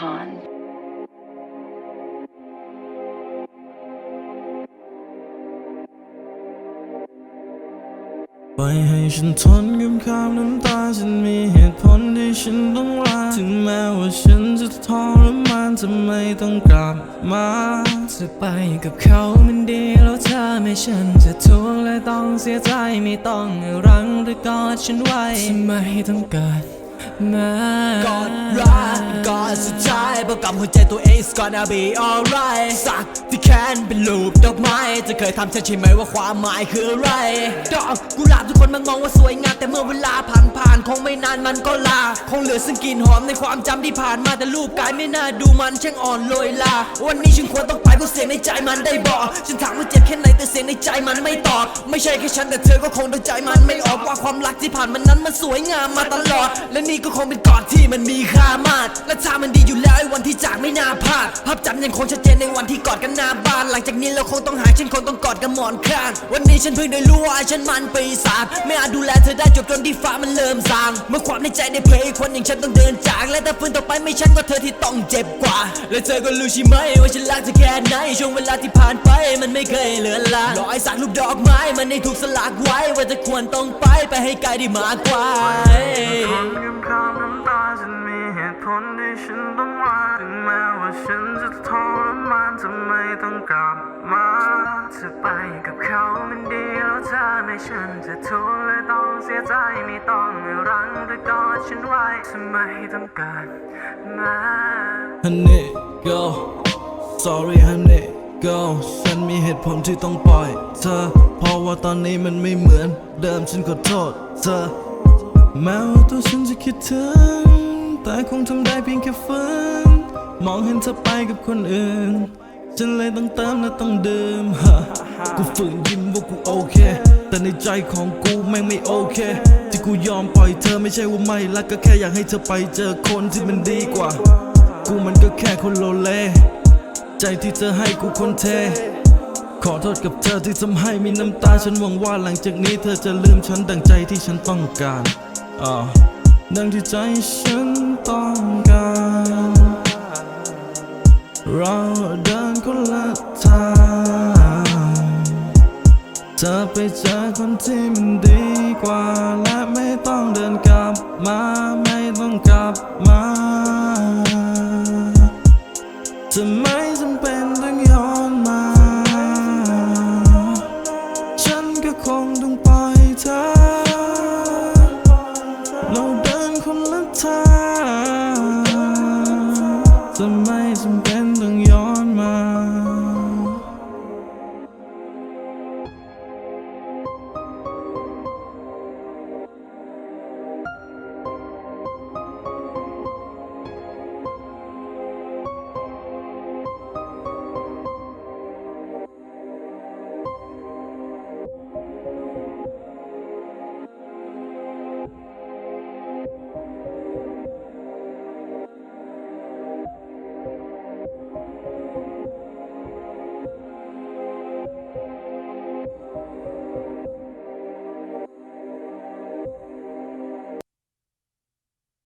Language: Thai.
Khan. Why ให้ฉันทนกับคำน้ำตาฉันมีเหตุผลที่ฉันต้องลาถึงแม้ว่าฉันจะทรมานจะไม่ต้องกลับมาจะไปกับเขามันดีแล้วเธอไม่ฉันจะทุกข์และต้องเสียใจไม่ต้องรังหรือกอดฉันไว้ทำไมต้องการ กอดรักกอดสุดท้ายประกับหัวใจตัวเอง is gonna be alright สักที่แค่ เป็นรูปดอกไม้จะเคยทำฉันใช่ไหมว่าความหมายคืออะไร ดอกกุหลาบทุกคนมันมองว่าสวยงามแต่เมื่อเวลาผ่านผ่านคงไม่นานมันก็ลา คงเหลือซึ่งกลิ่นหอมในความจำที่ผ่านมาแต่รูปกายไม่น่าดูมันช่างอ่อนโรยลา วันนี้ฉันควรต้องไปเพราะเสียงในใจมันได้บอกฉันถามว่าเจ็บแค่ไหนแต่เสียงในใจมันไม่ตอบไม่ใช่แค่ฉันแต่เธอก็คงเดาใจมันไม่ออกว่าความรักที่ผ่านมันนั้นมันสวยงามมาตลอด และนี่ก็คงเป็นกอดที่มันมีค่ามากและถ้ามันดีอยู่แล้วไอ้วันที่จากไม่น่าพลาดภาพจำยังคงชัดเจนในวันที่กอดกันหน้าบ้านหลังจากนี้เราคงต้องหาฉันคงต้องกอดกันหมอนข้าง วันนี้ฉันเพิ่งได้รู้ว่าฉันมันปีศาจไม่อาจดูแลเธอได้จบจนที่ฟ้ามันเริ่มสาง เมื่อความในใจได้เพลย์คนอย่างฉันต้องเดินจาก และถ้าฟื้นต่อไปไม่ฉันก็เธอที่ต้องเจ็บกว่า และเธอก็รู้ใช่ไหมว่าฉันรักเธอแค่ไหนช่วงเวลาที่ผ่านไปมันไม่เคยเหลือลางรอยสักรูปดอกไม้มันได้ถูกสลักไว้ว่าจะควรต้องไปไปให้ไกลได้มากกว่าทนกับคำน้ำตาฉันมีเหตุผลที่ฉันต้อง ม้ว่าฉันจะทรมานทำไมต้องกลับมาจะไปกับเขามันดีแล้วเธอไม่ฉันจะทุกข์และต้องเสียใจไม่ต้องรังหรือกอดฉันไว้ทำไมต้องกิดมา Honey go sorry honey go ฉันมีเหตุผลที่ต้องปล่อยเธอเพราะว่าตอนนี้มันไม่เหมือนเดิมฉันขอโทษเธอแม้ว่าตัวฉันจะคิดถึงแต่คงทำได้เพียงแค่ฝืน มองเห็นเธอไปกับคนอื่น ฉันเลยต้องเติมและต้องดื่มฮะกูฝืนยิ้มว่ากูโอเค แต่ในใจของกูแม่งไม่โอเค ที่กูยอมปล่อยเธอไม่ใช่ว่าไม่รักก็แค่อยากให้เธอไปเจอคนที่มันดีกว่า กูมันก็แค่คนโลเล ใจที่เธอให้กูคนเท ขอโทษกับเธอที่ทำให้มีน้ำตาฉันหวังว่าหลังจากนี้เธอจะลืมฉันดังใจที่ฉันต้องการอ่าดังที่ใจฉันต้องการ เราเดินคนละทางจะไปเจอคนที่มันดีกว่า และไม่ต้องเดินกลับมา ไม่ต้องกลับมาจะไม่จำเป็นต้องย้อนมา ฉันก็คงต้องปล่อยเธอเราเดินคนละทาง